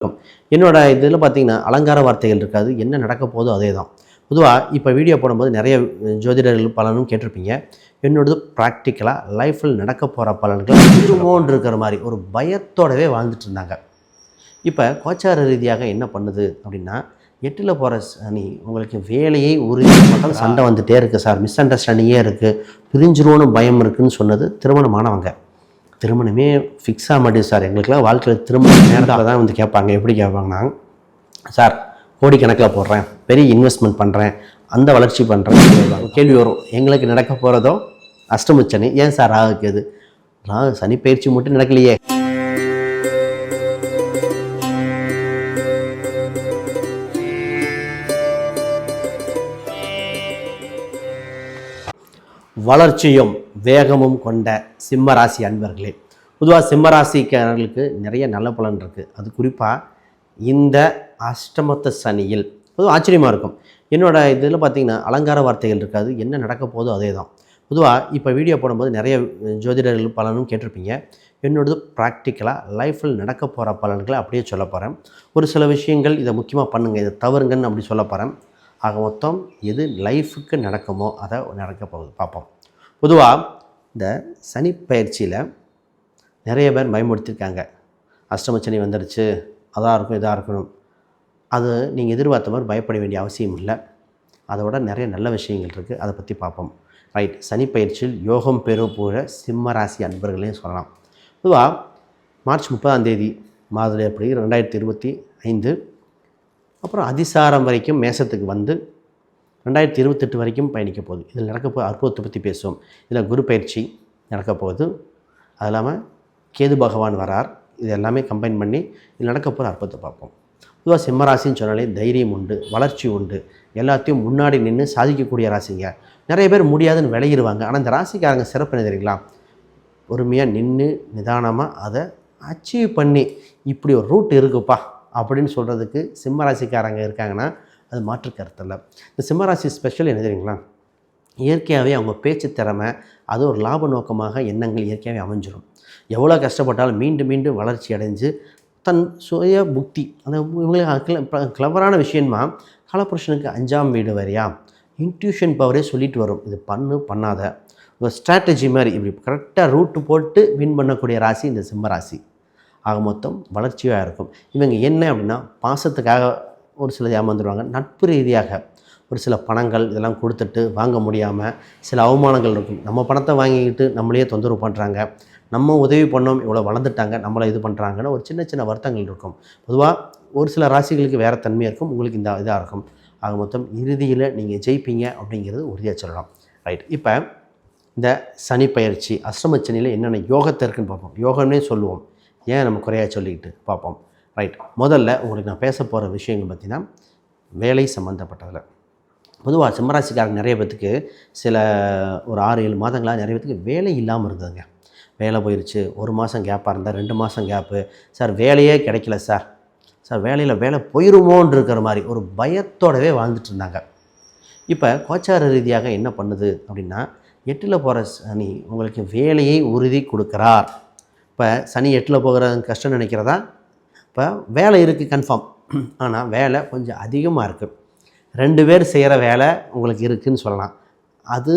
இருக்கும் என்னோட இதில் பார்த்தீங்கன்னா அலங்கார வார்த்தைகள் இருக்காது. என்ன நடக்க போதோ அதே தான் பொதுவாக இப்போ வீடியோ போடும்போது நிறைய ஜோதிடர்கள் பலனும் கேட்டிருப்பீங்க. என்னோடது ப்ராக்டிக்கலாக லைஃப்பில் நடக்க போகிற பலன்கள் திருமோன்னு இருக்கிற மாதிரி ஒரு பயத்தோடவே வாழ்ந்துட்டு இருந்தாங்க. இப்போ கோச்சார ரீதியாக என்ன பண்ணுது அப்படின்னா எட்டில் போகிற சனி உங்களுக்கு வேலையை உறுதி மக்கள் சண்டை வந்துகிட்டே இருக்குது சார். மிஸ் அண்டர்ஸ்டாண்டிங்கே இருக்குது பிரிஞ்சிருவோன்னு பயம் இருக்குதுன்னு சொன்னது திருமணமானவங்க. திருமணமே ஃபிக்ஸ் ஆக மாட்டேது சார் எங்களுக்கெல்லாம் வாழ்க்கையில் திருமணம் நேரத்தில் தான் வந்து கேட்பாங்க. எப்படி கேட்பாங்கன்னா சார் கோடிக்கணக்கில் போடுறேன். பெரிய இன்வெஸ்ட்மெண்ட் பண்ணுறேன் அந்த வளர்ச்சி பண்ணுறேன் கேள்வி வரும். எங்களுக்கு நடக்க போகிறதோ அஷ்டமுச்சனி. ஏன் சார் ராகுக்கு இது ராகு சனி பயிற்சி மட்டும் நடக்கலையே. வளர்ச்சியும் வேகமும் கொண்ட சிம்ம ராசி அன்பர்களே. பொதுவாக சிம்மராசிக்காரர்களுக்கு நிறைய நல்ல பலன் இருக்குது அது குறிப்பாக இந்த அஷ்டமத்த சனியில். பொதுவாக ஆச்சரியமாக இருக்கும். என்னோட இதில் பார்த்திங்கன்னா அலங்கார வார்த்தைகள் இருக்காது. என்ன நடக்க போதோ அதே தான் பொதுவாக இப்போ வீடியோ போடும்போது நிறைய ஜோதிடர்கள் பலனும் கேட்டிருப்பீங்க. என்னோடது ப்ராக்டிக்கலாக லைஃப்பில் நடக்க போகிற பலன்களை அப்படியே சொல்ல போகிறேன் ஒரு சில விஷயங்கள் இதை முக்கியமாக பண்ணுங்கள் இதை தவறுங்கன்னு அப்படி சொல்ல போகிறேன் ஆக மொத்தம் எது லைஃபுக்கு நடக்குமோ அதை நடக்க போகுது. பார்ப்போம். பொதுவாக இந்த சனி பயிற்சியில் நிறைய பேர் பயமுடுத்திருக்காங்க அஷ்டம சனி வந்துடுச்சு அதாக இருக்கும் இதாக இருக்கணும். அது நீங்கள் எதிர்பார்த்த மாதிரி பயப்பட வேண்டிய அவசியம் இல்லை. அதோட நிறைய நல்ல விஷயங்கள் இருக்குது அதை பற்றி பார்ப்போம். ரைட் சனி பயிற்சியில் யோகம் பெறும் போகிற சிம்ம ராசி அன்பர்களையும் சொல்லலாம். பொதுவாக மார்ச் முப்பதாம் தேதி மாதிரி எப்படி ரெண்டாயிரத்தி இருபத்தி ஐந்து. அப்புறம் அதிசாரம் வரைக்கும் மேசத்துக்கு வந்து ரெண்டாயிரத்தி இருபத்தெட்டு வரைக்கும் பயணிக்க போகுது. இதில் நடக்க போ அற்புதத்தை பற்றி பேசுவோம். இதில் குரு பயிற்சி நடக்க போகுது. அது இல்லாமல் கேது பகவான் வரார். இது எல்லாமே கம்பைன் பண்ணி இதில் நடக்க போகிற அற்புதத்தை பார்ப்போம். பொதுவாக சிம்மராசின்னு சொன்னாலே தைரியம் உண்டு வளர்ச்சி உண்டு. எல்லாத்தையும் முன்னாடி நின்று சாதிக்கக்கூடிய ராசிங்க. நிறைய பேர் முடியாதுன்னு விளையிடுவாங்க ஆனால் இந்த ராசிக்காரங்க சிறப்பு என்ன தெரியுங்களா? பொறுமையாக நின்று நிதானமாக அதை அச்சீவ் பண்ணி இப்படி ஒரு ரூட் இருக்குப்பா அப்படின்னு சொல்கிறதுக்கு சிம்மராசிக்காரங்க இருக்காங்கன்னா அது மாற்று கருத்தில் இந்த சிம்மராசி ஸ்பெஷல் என்ன தெரியுங்களா? இயற்கையாகவே அவங்க பேச்சு திறமை அது ஒரு லாப நோக்கமாக எண்ணங்கள் இயற்கையாகவே அமைஞ்சிடும் எவ்வளோ கஷ்டப்பட்டாலும் மீண்டும் மீண்டும் வளர்ச்சி அடைஞ்சு தன் சுய புக்தி அந்த இவங்களுக்கு கிளவரான விஷயமா காலபுருஷனுக்கு அஞ்சாம் வீடு வரையா? இன்ட்யூஷன் பவரே சொல்லிட்டு வரும். இது பண்ணு பண்ணாத. ஒரு ஸ்ட்ராட்டஜி மாதிரி இப்படி கரெக்டாக ரூட்டு போட்டு வின் பண்ணக்கூடிய ராசி இந்த சிம்ம ராசி ஆக மொத்தம் வளர்ச்சியாக இருக்கும். இவங்க என்ன அப்படின்னா பாசத்துக்காக ஒரு சில ஏமாந்துருவாங்க. நட்பு ரீதியாக ஒரு சில பணங்கள் இதெல்லாம் கொடுத்துட்டு வாங்க முடியாமல் சில அவமானங்கள் இருக்கும். நம்ம பணத்தை வாங்கிக்கிட்டு நம்மளையே தொந்தரவு பண்ணுறாங்க நம்ம உதவி பண்ணோம் இவ்வளோ வளர்ந்துட்டாங்க நம்மளை இது பண்ணுறாங்கன்னு ஒரு சின்ன சின்ன வருத்தங்கள் இருக்கும். பொதுவாக ஒரு சில ராசிகளுக்கு வேறு தன்மையாக இருக்கும். உங்களுக்கு இந்த இதாக இருக்கும். ஆக மொத்தம் இறுதியில் நீங்கள் ஜெயிப்பீங்க அப்படிங்கிறது உறுதியாக சொல்லலாம். ரைட் இப்போ இந்த சனி பயிற்சி அஷ்டம சனியில் என்னென்ன யோகத்தை இருக்குன்னு பார்ப்போம். யோகம்னே சொல்லுவோம். ஏன் நம்ம குறையாக சொல்லிக்கிட்டு பார்ப்போம். ரைட் முதல்ல உங்களுக்கு நான் பேச போகிற விஷயங்கள் பார்த்தீங்கன்னா வேலை சம்மந்தப்பட்டதில் பொதுவாக சிம்மராசிக்காரங்க நிறைய பேத்துக்கு சில ஒரு ஆறு ஏழு மாதங்களாக நிறைய பேத்துக்கு வேலை இல்லாமல் இருந்ததுங்க. வேலை போயிடுச்சு ஒரு மாதம் கேப்பாக இருந்தால் ரெண்டு மாதம் கேப்பு சார் வேலையே கிடைக்கல சார். சார் வேலையில் வேலை போயிருமோன்னு இருக்கிற மாதிரி ஒரு பயத்தோடவே வாழ்ந்துட்டு இருந்தாங்க. இப்போ கோச்சார ரீதியாக என்ன பண்ணுது அப்படின்னா எட்டில் போகிற சனி உங்களுக்கு வேலையை உறுதி கொடுக்குறார். இப்போ சனி எட்டில் போகிறது கஷ்டம் நினைக்கிறதா? இப்போ வேலை இருக்குது கன்ஃபார்ம் ஆனால் வேலை கொஞ்சம் அதிகமாக இருக்குது ரெண்டு பேர் செய்கிற வேலை உங்களுக்கு இருக்குதுன்னு சொல்லலாம். அது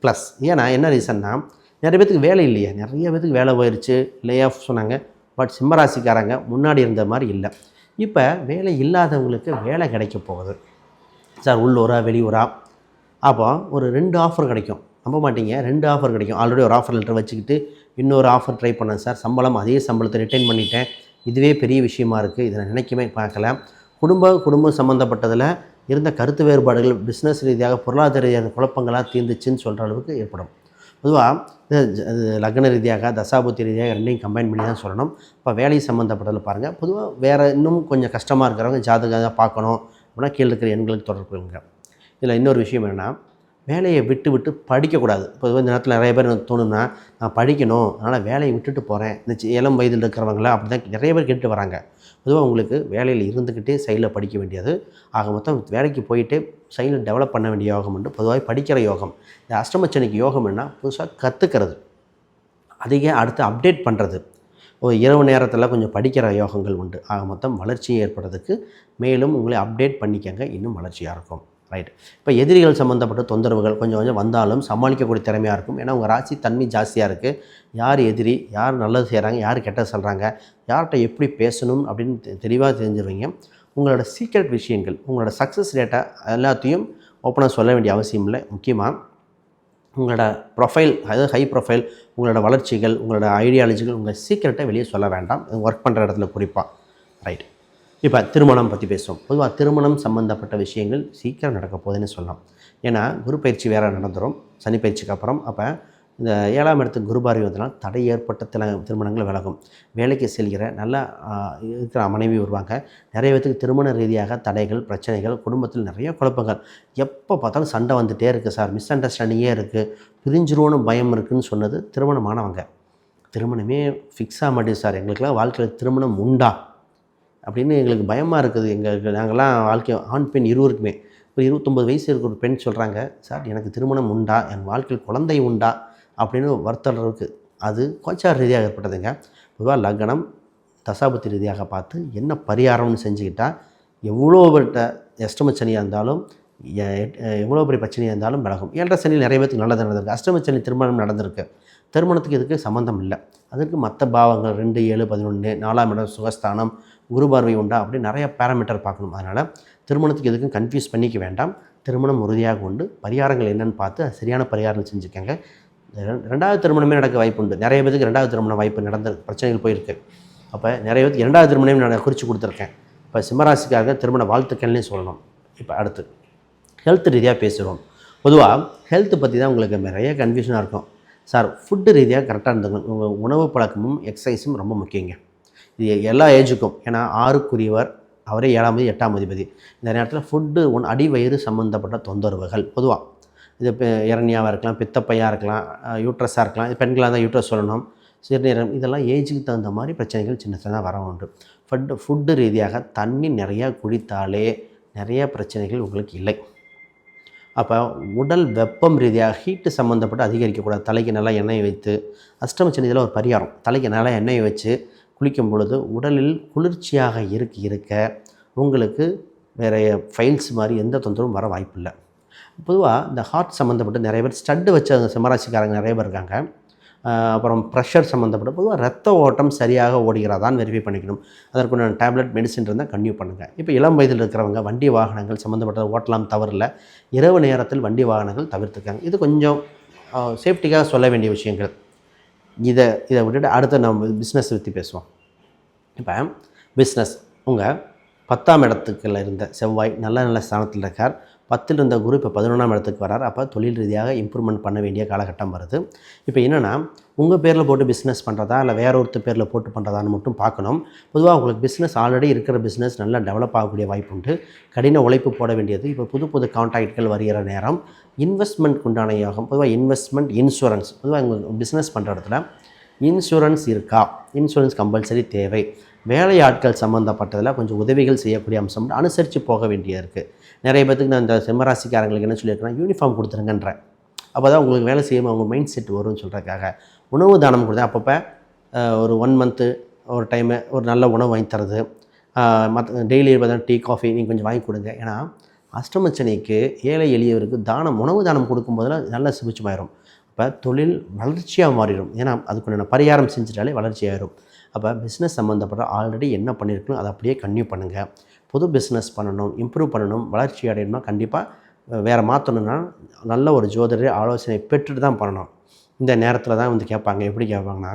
ப்ளஸ் ஏன்னா என்ன ரீசன்னா நிறைய பேத்துக்கு வேலை இல்லையா. நிறைய பேத்துக்கு வேலை போயிடுச்சு லே ஆஃப் சொன்னாங்க. பட் சிம்மராசிக்காரங்க முன்னாடி இருந்த மாதிரி இல்லை. இப்போ வேலை இல்லாதவங்களுக்கு வேலை கிடைக்க போகுது. சார் உள்ளூரா வெளியூரா அப்போ ஒரு ரெண்டு ஆஃபர் கிடைக்கும். நம்ப மாட்டீங்க. ரெண்டு ஆஃபர் கிடைக்கும். ஆல்ரெடி ஒரு ஆஃபர் லெட்டர் வச்சுக்கிட்டு இன்னொரு ஆஃபர் ட்ரை பண்ணேன் சார். சம்பளம் அதே சம்பளத்தை ரிட்டைன் பண்ணிட்டேன். இதுவே பெரிய விஷயமா இருக்குது இதை நான் நினைக்கவே பார்க்கல. குடும்ப குடும்பம் சம்மந்தப்பட்டதில் இருந்த கருத்து வேறுபாடுகள் பிஸ்னஸ் ரீதியாக பொருளாதார ரீதியாக குழப்பங்களாக தீர்ந்துச்சுன்னு சொல்கிற அளவுக்கு ஏற்படும். பொதுவாக லக்ன ரீதியாக தசாபுத்தி ரீதியாக ரெண்டையும் கம்பைன் பண்ணி தான் சொல்லணும். இப்போ வேலை சம்மந்தப்பட்டதில் பாருங்கள் பொதுவாக வேறு இன்னும் கொஞ்சம் கஷ்டமாக இருக்கிறவங்க ஜாதகம் பார்க்கணும் அப்படின்னா கீழே இருக்கிற எண்களுக்கு தொடர்பு கொள்ளுங்க. இதில் இன்னொரு விஷயம் என்னென்னா வேலையை விட்டு விட்டு படிக்கக்கூடாது. இப்போ இந்த நேரத்தில் நிறைய பேர் எனக்கு தோணும்னா நான் படிக்கணும் அதனால் வேலையை விட்டுட்டு போகிறேன் இந்த இளம் வயதில் இருக்கிறவங்கள அப்படி தான் நிறைய பேர் கேட்டு வராங்க. பொதுவாக உங்களுக்கு வேலையில் இருந்துக்கிட்டே சைடில் படிக்க வேண்டியது. ஆக மொத்தம் வேலைக்கு போயிட்டு சைடில் டெவலப் பண்ண வேண்டிய யோகம் உண்டு. பொதுவாக படிக்கிற யோகம். இந்த அஷ்டமச்சனிக்கு யோகம் என்ன புதுசாக கற்றுக்கிறது அதிக அடுத்து அப்டேட் பண்ணுறது ஒரு இரவு நேரத்தில் கொஞ்சம் படிக்கிற யோகங்கள் உண்டு. ஆக மொத்தம் வளர்ச்சி ஏற்படுறதுக்கு மேலும் உங்களை அப்டேட் பண்ணிக்கங்க. இன்னும் வளர்ச்சியாக இருக்கும். ரைட் இப்போ எதிரிகள் சம்மந்தப்பட்ட தொந்தரவுகள் கொஞ்சம் கொஞ்சம் வந்தாலும் சமாளிக்கக்கூடிய திறமையாக இருக்கும். ஏன்னா உங்கள் ராசி தன்மை ஜாஸ்தியாக இருக்குது யார் எதிரி யார் நல்லது செய்கிறாங்க யார் கெட்டது சொல்கிறாங்க யார்கிட்ட எப்படி பேசணும் அப்படின்னு தெ- தெளிவாக தெரிஞ்சிருவீங்க. உங்களோட சீக்ரெட் விஷயங்கள் உங்களோட சக்ஸஸ் ரேட்டை எல்லாத்தையும் ஓப்பனாக சொல்ல வேண்டிய அவசியம் இல்லை. முக்கியமாக உங்களோட ப்ரொஃபைல் அதாவது ஹை ப்ரொஃபைல் உங்களோட வளர்ச்சிகள் உங்களோட ஐடியாலஜிகள் உங்கள் சீக்கிரட்டை வெளியே சொல்ல வேண்டாம். ஒர்க் பண்ணுற இடத்துல குறிப்பாக ரைட் இப்போ திருமணம் பற்றி பேசுவோம். பொதுவாக திருமணம் சம்மந்தப்பட்ட விஷயங்கள் சீக்கிரம் நடக்க போகுதுன்னு சொல்லலாம். ஏன்னா குரு பயிற்சி வேறு நடந்துடும் சனி பயிற்சிக்கு அப்புறம் அப்போ இந்த ஏழாம் இடத்துக்கு குருபாரி வந்தனால் தடை ஏற்பட்ட தில திருமணங்கள் விலகும். வேலைக்கு செல்கிற நல்லா இருக்கிற மனைவி வருவாங்க. நிறைய பேத்துக்கு திருமண ரீதியாக தடைகள் பிரச்சனைகள் குடும்பத்தில் நிறைய குழப்பங்கள். எப்போ பார்த்தாலும் சண்டை வந்துகிட்டே இருக்குது சார். மிஸ் அண்டர்ஸ்டாண்டிங்கே இருக்குது பிரிஞ்சிருவோன்னு பயம் இருக்குன்னு சொன்னது திருமணமானவங்க. திருமணமே ஃபிக்ஸ் ஆக மாட்டேங்குது சார். எங்களுக்கெல்லாம் வாழ்க்கையில் திருமணம் உண்டா? அப்படின்னு எங்களுக்கு பயமாக இருக்குது. எங்களுக்கு நாங்கள்லாம் வாழ்க்கை ஆண் பெண் இருவருக்குமே. ஒரு இருபத்தொம்பது வயசு இருக்கிற ஒரு பெண் சொல்கிறாங்க சார் எனக்கு திருமணம் உண்டா? என் வாழ்க்கையில் குழந்தை உண்டா? அப்படின்னு வருத்தல் இருக்குது அது கொஞ்சம் ரீதியாக ஏற்பட்டதுங்க. பொதுவாக லக்னம் தசாபத்தி ரீதியாக பார்த்து என்ன பரிகாரம்னு செஞ்சுக்கிட்டால் எவ்வளோ பெட்ட அஷ்டமச்சனியாக இருந்தாலும் எவ்வளோ பெரிய பிரச்சனையாக இருந்தாலும் விலகும். ஏழரை சனியில் நிறைய பேருக்கு நல்லது நடந்திருக்கு. அஷ்டமச்சனி திருமணம் நடந்திருக்கு. திருமணத்துக்கு இதுக்கு சம்மந்தம் இல்லை. அதற்கு மற்ற பாவங்கள் ரெண்டு ஏழு பதினொன்று நாலாம் இடம் சுகஸ்தானம் குரு பார்வை உண்டா அப்படி நிறைய பேராமீட்டர் பார்க்கணும். அதனால் திருமணத்துக்கு எதுக்கும் கன்ஃபியூஸ் பண்ணிக்க வேண்டாம். திருமணம் உறுதியாக உண்டு. பரிகாரங்கள் என்னென்னு பார்த்து சரியான பரிகாரம் செஞ்சுக்கோங்க. ரெ- ரெண்டாவது திருமணமே நடக்க வாய்ப்பு உண்டு. நிறைய பேருக்கு ரெண்டாவது திருமண வாய்ப்பு நடந்த பிரச்சனைகள் போயிருக்கு. அப்போ நிறைய பேருக்கு இரண்டாவது திருமணம் நான் குறித்து கொடுத்துருக்கேன். இப்போ சிம்மராசிக்காக திருமண வாழ்த்துக்கள்னே சொல்லணும். இப்போ அடுத்து ஹெல்த் ரீதியாக பேசுகிறோம் பொதுவாக ஹெல்த் பற்றி தான் உங்களுக்கு நிறைய கன்ஃபியூஷனாக இருக்கும். சார் ஃபுட்டு ரீதியாக கரெக்டாக இருந்துக்கணும். உங்கள் உணவு பழக்கமும் எக்ஸசைஸும் ரொம்ப முக்கியங்க. இது எல்லா ஏஜுக்கும். ஏன்னா ஆறுக்குரியவர் அவரே ஏழாம் எட்டாம் அதிபதி. இந்த நேரத்தில் ஃபுட்டு ஒன் அடி வயிறு சம்மந்தப்பட்ட தொந்தரவுகள் பொதுவாக இது இப்போ இரணியாவாக இருக்கலாம் பித்தப்பையாக இருக்கலாம் யூட்ரஸாக இருக்கலாம். இது பெண்களாக தான் யூட்ரஸ் சொல்லணும். சிறுநீரம் இதெல்லாம் ஏஜுக்கு தகுந்த மாதிரி பிரச்சனைகள் சின்ன சின்னதாக வர உண்டு. ஃபுட்டு ஃபுட்டு ரீதியாக தண்ணி நிறையா குடித்தாலே நிறைய பிரச்சனைகள் உங்களுக்கு இல்லை. அப்போ உடல் வெப்பம் ரீதியாக ஹீட்டு சம்மந்தப்பட்டு அதிகரிக்கக்கூடாது. தலைக்கு நல்லா எண்ணெய் வைத்து அஷ்டமச்சனி இதில் ஒரு பரிகாரம். தலைக்கு நல்லா எண்ணெய் வச்சு குளிக்கும் பொழுது உடலில் குளிர்ச்சியாக இருக்க இருக்க உங்களுக்கு வேறு ஃபைல்ஸ் மாதிரி எந்த தொந்தரவும் வர வாய்ப்பில்லை. பொதுவாக இந்த ஹார்ட் சம்மந்தப்பட்டு நிறைய பேர் ஸ்டட்டு வச்ச சிம்மராசிக்காரங்க நிறைய பேர் இருக்காங்க. அப்புறம் ப்ரெஷர் சம்மந்தப்பட்ட பொதுவாக ரத்த ஓட்டம் சரியாக ஓடுகிறதான்னு வெரிஃபை பண்ணிக்கணும். அதற்குண்டான டேப்லெட் மெடிசின் இருந்தால் கன்டினியூ பண்ணுங்கள் இப்போ இளம் வயதில் இருக்கிறவங்க வண்டி வாகனங்கள் சம்மந்தப்பட்ட ஓட்டலாம் தவறில்ல. இரவு நேரத்தில் வண்டி வாகனங்கள் தவிர்த்துக்காங்க. இது கொஞ்சம் சேஃப்டிக்காக சொல்ல வேண்டிய விஷயங்கள். இதை இதை விட்டுட்டு அடுத்து நம்ம பிஸ்னஸ் பற்றி பேசுவோம். இப்போ பிஸ்னஸ் உங்கள் பத்தாம் இடத்துக்குள்ள இருந்த செவ்வாய் நல்ல நல்ல ஸ்தானத்தில் இருக்கார். பத்தில் இருந்த குரு இப்போ பதினொன்றாம் இடத்துக்கு வரார். அப்போ தொழில் ரீதியாக இம்ப்ரூவ்மெண்ட் பண்ண வேண்டிய காலகட்டம் வருது. இப்போ என்னென்னா உங்கள் பேரில் போட்டு பிஸ்னஸ் பண்ணுறதா இல்லை வேற ஒருத்தர் பேரில் போட்டு பண்ணுறதான்னு மட்டும் பார்க்கணும். பொதுவாக உங்களுக்கு பிஸ்னஸ் ஆல்ரெடி இருக்கிற பிஸ்னஸ் நல்லா டெவலப் ஆகக்கூடிய வாய்ப்பு உண்டு. கடின உழைப்பு போட வேண்டியது. இப்போ புது புது கான்டாக்ட்கள் வருகிற நேரம் இன்வெஸ்ட்மெண்ட் உண்டான யோகம் பொதுவாக இன்வெஸ்ட்மெண்ட் இன்சூரன்ஸ். பொதுவாக எங்கள் பிஸ்னஸ் பண்ணுற இடத்துல இன்சூரன்ஸ் இருக்கா? இன்சூரன்ஸ் கம்பல்சரி தேவை. வேலை ஆட்கள் சம்மந்தப்பட்டதில் கொஞ்சம் உதவிகள் செய்யக்கூடிய அம்சம். அனுசரித்து போக வேண்டியது இருக்குது நிறைய பேத்துக்கு நான் இந்த சிம்மராசிக்காரங்களுக்கு என்ன சொல்லியிருக்கேன்னா யூனிஃபார்ம் கொடுத்துருங்கன்றேன். அப்போ தான் உங்களுக்கு வேலை செய்யும் அவங்க மைண்ட் செட் வரும்னு சொல்கிறதுக்காக உணவு தானம் கொடுத்தேன். அப்பப்போ ஒரு ஒன் மந்த்து ஒரு டைமு ஒரு நல்ல உணவு வாங்கி தரது. மற்ற டெய்லி பார்த்தீங்கன்னா டீ காஃபி நீங்கள் கொஞ்சம் வாங்கி கொடுங்க. ஏன்னா அஷ்டமச்சனைக்கு ஏழை எளியவருக்கு தானம் உணவு தானம் கொடுக்கும்போதெல்லாம் நல்ல சுபிச்சமாயிரும் இப்போ தொழில் வளர்ச்சியாக மாறிடும். ஏன்னா அதுக்குண்டான பரிகாரம் செஞ்சிட்டாலே வளர்ச்சியாயிரும் அப்போ பிஸ்னஸ் சம்மந்தப்பட்ட ஆல்ரெடி என்ன பண்ணியிருக்கணும் அதை அப்படியே கன்டினியூ பண்ணுங்கள் புது பிஸ்னஸ் பண்ணணும் இம்ப்ரூவ் பண்ணணும் வளர்ச்சி அடையணும்னா கண்டிப்பாக வேறு மாற்றணும்னா நல்ல ஒரு ஜோதிடரை ஆலோசனை பெற்றுட்டு தான் பண்ணணும். இந்த நேரத்தில் தான் வந்து கேட்பாங்க. எப்படி கேட்பாங்கன்னா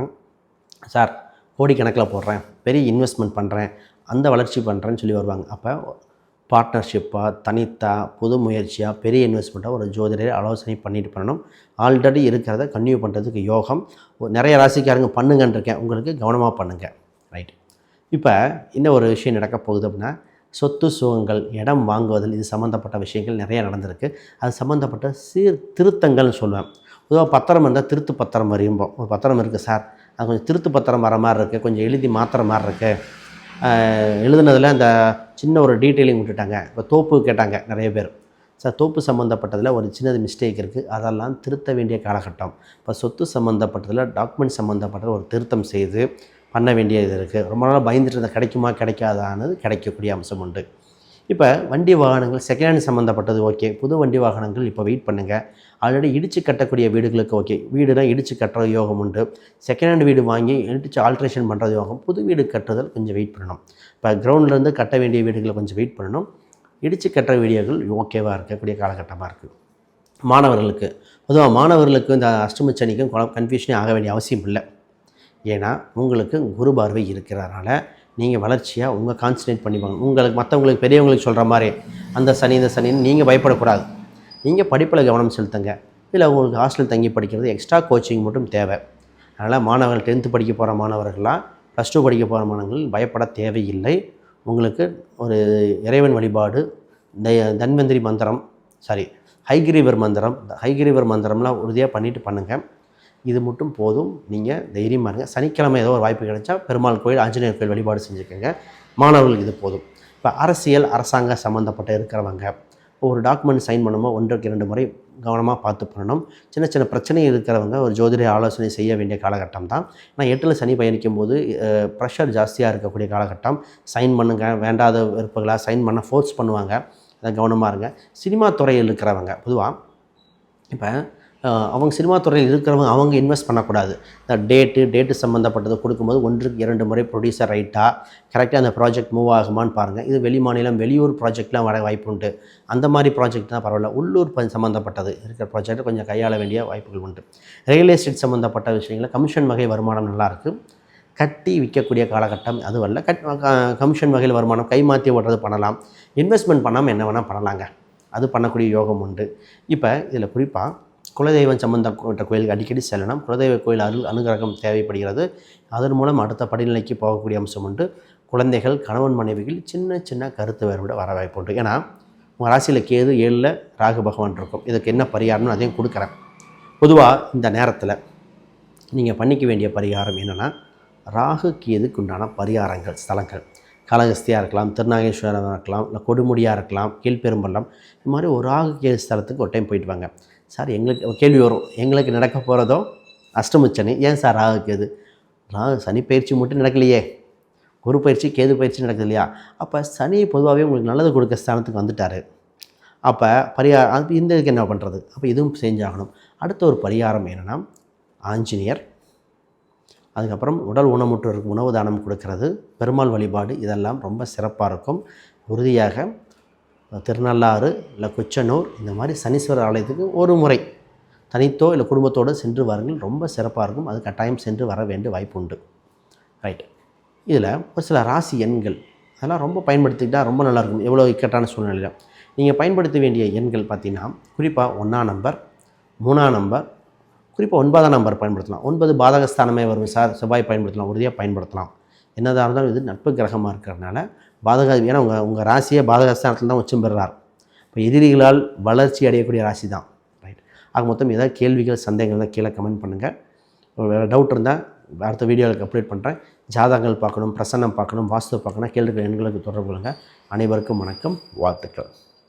சார் கோடிக்கணக்கில் போடுறேன் பெரிய இன்வெஸ்ட்மெண்ட் பண்ணுறேன் அந்த வளர்ச்சி பண்ணுறேன்னு சொல்லி வருவாங்க. அப்போ பார்ட்னர்ஷிப்பாக தனித்தா புது முயற்சியாக பெரிய இன்வெஸ்ட்மெண்ட்டாக ஒரு ஜோதிடரை ஆலோசனை பண்ணிட்டு பண்ணணும். ஆல்ரெடி இருக்கிறத கன்டினியூ பண்ணுறதுக்கு யோகம். நிறைய ராசிக்காரங்க பண்ணுங்கன்னு இருக்கேன் உங்களுக்கு கவனமாக பண்ணுங்கள் ரைட் இப்போ இன்னும் ஒரு விஷயம் நடக்க போகுது அப்படின்னா சொத்து சுகங்கள் இடம் வாங்குவதில் இது சம்மந்தப்பட்ட விஷயங்கள் நிறைய நடந்திருக்கு. அது சம்மந்தப்பட்ட சீர் திருத்தங்கள்னு சொல்லுவேன். பொதுவாக பத்திரம் இருந்தால் திருத்து பத்திரம் வரையும்போம். ஒரு பத்திரம் இருக்குது சார். அது கொஞ்சம் திருத்து பத்திரம் வர மாதிரி இருக்குது கொஞ்சம் எழுதி மாத்திர மாதிரி இருக்குது எழுதுனதில் அந்த சின்ன ஒரு டீட்டெயிலிங் விட்டுட்டாங்க. இப்போ தோப்பு கேட்டாங்க நிறைய பேர். சார் தோப்பு சம்மந்தப்பட்டதில் ஒரு சின்னது மிஸ்டேக் இருக்குது அதெல்லாம் திருத்த வேண்டிய காலகட்டம். இப்போ சொத்து சம்மந்தப்பட்டதில் டாக்குமெண்ட் சம்மந்தப்பட்ட ஒரு திருத்தம் செய்து பண்ண வேண்டியது இருக்குது ரொம்ப நாள் பயந்துட்டு இருந்தால் கிடைக்குமா கிடைக்காதானது கிடைக்கக்கூடிய அம்சம் உண்டு. இப்போ வண்டி வாகனங்கள் செகண்ட் ஹேண்ட் சம்மந்தப்பட்டது ஓகே புது வண்டி வாகனங்கள் இப்போ வெயிட் பண்ணுங்கள் ஆல்ரெடி இடித்து கட்டக்கூடிய வீடுகளுக்கு ஓகே வீடுனா இடித்து கட்டுற யோகம் உண்டு. செகண்ட் ஹேண்ட் வீடு வாங்கி இடித்து ஆல்ட்ரேஷன் பண்ணுறது யோகம் புது வீடு கட்டுறதில் கொஞ்சம் வெயிட் பண்ணணும். இப்போ கிரவுண்ட்லேருந்து கட்ட வேண்டிய வீடுகளை கொஞ்சம் வெயிட் பண்ணணும். இடித்து கட்டுற வீடியோகள் ஓகேவாக இருக்கக்கூடிய காலகட்டமாக இருக்குது மாணவர்களுக்கு பொதுவாக மாணவர்களுக்கு இந்த அஷ்டமச்சனிக்கும் கன்ஃபியூஷனே ஆக வேண்டிய அவசியம் இல்லை. ஏன்னா உங்களுக்கு குரு பார்வை இருக்கிறதுனால நீங்கள் வளர்ச்சியாக உங்கள் கான்சன்ட்ரேட் பண்ணிப்பாங்க உங்களுக்கு மற்றவங்களுக்கு பெரியவங்களுக்கு சொல்கிற மாதிரி அந்த சனி இந்த சனின்னு நீங்கள் பயப்படக்கூடாது. நீங்கள் படிப்பில் கவனம் செலுத்துங்க. இல்லை உங்களுக்கு ஹாஸ்டல் தங்கி படிக்கிறது எக்ஸ்ட்ரா கோச்சிங் மட்டும் தேவை. அதனால் மாணவர்கள் டென்த்து படிக்க போகிற மாணவர்கள்லாம் ப்ளஸ் டூ படிக்க போகிற மாணவர்கள் பயப்பட தேவையில்லை. உங்களுக்கு ஒரு இறைவன் வழிபாடு த- தன்வந்திரி மந்திரம் சாரி ஹைகிரீவர் மந்திரம் ஹைகிரிவர் ஹைகிரீவர் மந்திரம்லாம் உறுதியாக பண்ணிட்டு பண்ணுங்கள் இது மட்டும் போதும். நீங்கள் தைரியமாக இருங்க. சனிக்கிழமை ஏதோ ஒரு வாய்ப்பு கிடைச்சா பெருமாள் கோயில் ஆஞ்சநேயர் கோயில் வழிபாடு செஞ்சுக்கோங்க. மாணவர்களுக்கு இது போதும். இப்போ அரசியல் அரசாங்க சம்மந்தப்பட்ட இருக்கிறவங்க ஒரு டாக்குமெண்ட் சைன் பண்ணும்போது ஒன்றுக்கு இரண்டு முறை கவனமாக பார்த்து பண்ணணும். சின்ன சின்ன பிரச்சனை இருக்கிறவங்க ஒரு ஜோதிட ஆலோசனை செய்ய வேண்டிய காலகட்டம் தான். ஆனால் எட்டில் சனி பயணிக்கும் போது ப்ரெஷர் ஜாஸ்தியாக இருக்கக்கூடிய காலகட்டம். சைன் பண்ணுங்க வேண்டாத விருப்பங்களாக சைன் பண்ண ஃபோர்ஸ் பண்ணுவாங்க. அதை கவனமாக இருங்க. சினிமா துறையில் இருக்கிறவங்க பொதுவாக இப்போ அவங்க சினிமா துறையில் இருக்கிறவங்க அவங்க இன்வெஸ்ட் பண்ணக்கூடாது. இந்த டேட்டு டேட்டு சம்மந்தப்பட்டது கொடுக்கும்போது ஒன்றுக்கு இரண்டு முறை ப்ரொடியூசர் ரைட்டாக கரெக்டாக அந்த ப்ராஜெக்ட் மூவ் ஆகுமான்னு பாருங்கள் இது வெளி மாநிலம் வெளியூர் ப்ராஜெக்ட்லாம் வர வாய்ப்பு உண்டு. அந்த மாதிரி ப்ராஜெக்ட் தான் பரவாயில்ல. உள்ளூர் சம்மந்தப்பட்டது இருக்கிற ப்ராஜெக்ட் கொஞ்சம் கையாள வேண்டிய வாய்ப்புகள் உண்டு. ரியல் எஸ்டேட் சம்மந்தப்பட்ட விஷயங்களில் கமிஷன் வகை வருமானம் நல்லாயிருக்கு கட்டி விற்கக்கூடிய காலகட்டம் அதுவல்ல கட் கமிஷன் வகையில் வருமானம் கை மாற்றி ஓடுறது பண்ணலாம். இன்வெஸ்ட்மெண்ட் பண்ணாமல் என்ன வேணால் பண்ணலாங்க. அது பண்ணக்கூடிய யோகம் உண்டு. இப்போ இதில் குறிப்பாக குலதெய்வம் சம்பந்தப்பட்ட கோயிலுக்கு அடிக்கடி செல்லணும். குலதெய்வ கோயில் அருள் அனுகிரகம் தேவைப்படுகிறது. அதன் மூலம் அடுத்த படிநிலைக்கு போகக்கூடிய அம்சம் உண்டு. குழந்தைகள் கணவன் மனைவிகள் சின்ன சின்ன கருத்து வேறுபட வர வாய்ப்பு உண்டு. ஏன்னா உங்கள் ராசியில் கேது ஏழில் ராகு பகவான் இருக்கும். இதுக்கு என்ன பரிகாரம்னு அதையும் கொடுக்குறேன். பொதுவாக இந்த நேரத்தில் நீங்கள் பண்ணிக்க வேண்டிய பரிகாரம் என்னென்னா ராகு கேதுக்கு உண்டான பரிகாரங்கள் ஸ்தலங்கள். காலகஸ்தியாக இருக்கலாம் திருநாகேஸ்வரம் இருக்கலாம் இல்லை கொடுமுடியாக இருக்கலாம் கீழ்பெரும்பள்ளம் இது மாதிரி ஒரு ராகு கேது ஸ்தலத்துக்கு ஒரு டைம் போயிட்டு வாங்க. சார் எங்களுக்கு கேள்வி வரும். எங்களுக்கு நடக்க போகிறதோ அஷ்டமச்சனி. ஏன் சார் ராகு கேது ராகு சனி பயிற்சி மட்டும் நடக்கலையே. குரு பயிற்சி கேது பயிற்சி நடக்குது இல்லையா? அப்போ சனி பொதுவாகவே உங்களுக்கு நல்லது கொடுக்க ஸ்தானத்துக்கு வந்துட்டார். அப்போ பரிகாரம் அது இந்த இதுக்கு என்ன பண்ணுறது அப்போ இதுவும் செஞ்சாகணும் அடுத்த ஒரு பரிகாரம் என்னென்னா ஆஞ்சநேயர். அதுக்கப்புறம் உடல் உணமுற்றோருக்கு உணவு தானம் கொடுக்கறது பெருமாள் வழிபாடு இதெல்லாம் ரொம்ப சிறப்பாக இருக்கும். உறுதியாக திருநள்ளாறு இல்லை கொச்சனூர் இந்த மாதிரி சனீஸ்வரர் ஆலயத்துக்கு ஒரு முறை தனித்தோ இல்லை குடும்பத்தோடு சென்று வாருங்கள். ரொம்ப சிறப்பாக இருக்கும். அது கட்டாயம் சென்று வர வேண்டிய வாய்ப்பு உண்டு. ரைட் இதில் ஒரு சில ராசி எண்கள் அதெல்லாம் ரொம்ப பயன்படுத்திக்கிட்டால் ரொம்ப நல்லாயிருக்கும் எவ்வளோ இக்கட்டான சூழ்நிலையில். நீங்கள் பயன்படுத்த வேண்டிய எண்கள் பார்த்தீங்கன்னா குறிப்பாக ஒன்றாம் நம்பர் மூணாம் நம்பர் குறிப்பாக ஒன்பதாம் நம்பர் பயன்படுத்தலாம். ஒன்பது பாதகஸ்தானமே வரும். சார் செவ்வாய் பயன்படுத்தலாம் உறுதியாக பயன்படுத்தலாம். என்னதாக இருந்தாலும் இது நட்பு கிரகமாக இருக்கிறதுனால பாதக ஏன்னா உங்கள் உங்கள் ராசியை பாதகஸ்தானத்தில் தான் உச்சம் பெறுறார். இப்போ எதிரிகளால் வளர்ச்சி அடையக்கூடிய ராசி தான் ரைட் ஆக மொத்தம் ஏதாவது கேள்விகள் சந்தேகங்கள் தான் கீழே கமெண்ட் பண்ணுங்கள் வேறு டவுட் இருந்தால் அடுத்த வீடியோவுக்கு அப்டேட் பண்ணுறேன் ஜாதகங்கள் பார்க்கணும் பிரசன்னம் பார்க்கணும் வாஸ்து பார்க்கணும் கேள்விகள் எண்களுக்கு தொடர்பு கொள்ளுங்கள் அனைவருக்கும் வணக்கம் வாழ்த்துக்கள்.